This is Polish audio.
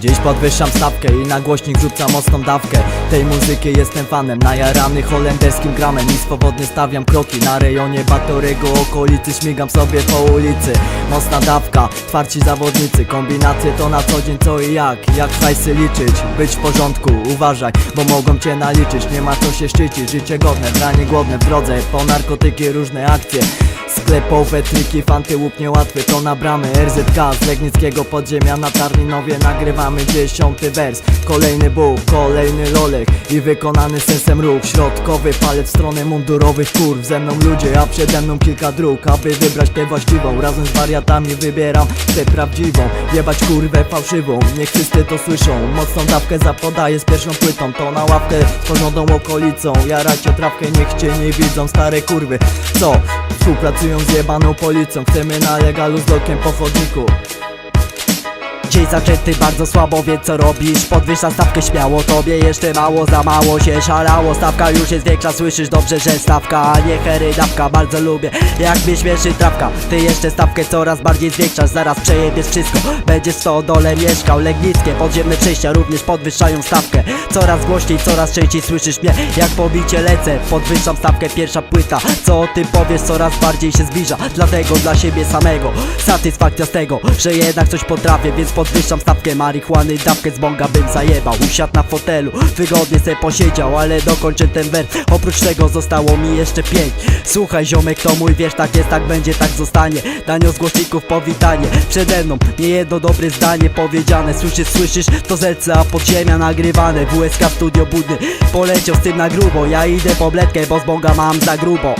Dziś podwyższam stawkę i na głośnik rzucam mocną dawkę. Tej muzyki jestem fanem, najarany holenderskim gramem. I swobodnie stawiam kroki na rejonie Batorego okolicy Śmigam sobie po ulicy, mocna dawka, twarci zawodnicy. Kombinacje to na co dzień co i jak, jak hajsy liczyć? Być w porządku, uważaj, bo mogą cię naliczyć. Nie ma co się szczycić, życie godne, branie głodne. W drodze Po narkotyki różne akcje Sklepowe triki, fanty łup niełatwy to na bramy. RZK z Legnickiego podziemia na Tarlinowie Nagrywamy dziesiąty wers. Kolejny Bóg, kolejny lolek I wykonany sensem ruch. Środkowy palec w stronę mundurowych kurw. Ze mną ludzie, a przede mną kilka dróg. Aby wybrać tę właściwą Razem z wariatami wybieram tę prawdziwą. Jebać kurwę fałszywą Niech wszyscy to słyszą. Mocną dawkę zapodaję z pierwszą płytą. To na ławkę z porządną okolicą. Jarajcie trawkę, niech cię nie widzą Stare kurwy, co? Współpracują z jebaną policją. Chcemy na legalu z lokiem po chodniku Dzień zaczęty bardzo słabo, wie co robisz? Podwyższa stawkę śmiało, tobie jeszcze mało Za mało się szalało, stawka już jest większa Słyszysz dobrze, że stawka, a nie hery dawka Bardzo lubię, jak mnie śmieszy trawka. Ty jeszcze stawkę coraz bardziej zwiększasz Zaraz przejebiesz wszystko, będziesz w dole mieszkał Legnickie, podziemne przejścia również podwyższają stawkę. Coraz głośniej, coraz częściej słyszysz mnie Jak pobicie lecę, podwyższam stawkę Pierwsza płyta, co o tym powiesz? Coraz bardziej się zbliża, dlatego dla siebie samego Satysfakcja z tego, że jednak coś potrafię Więc podwyższam stawkę marihuany Dawkę z bonga bym zajebał. Usiadł na fotelu, wygodnie se posiedział Ale dokończę ten wers, oprócz tego zostało mi jeszcze pięć. Słuchaj ziomek, to mój wiesz, tak jest, tak będzie, tak zostanie. Danio z głośników powitanie. Przede mną nie jedno dobre zdanie powiedziane. Słyszysz, słyszysz, to z LCA podziemia nagrywane. WSK Studio Budny Poleciał z tym na grubo, ja idę po bledkę, bo z bonga mam za grubo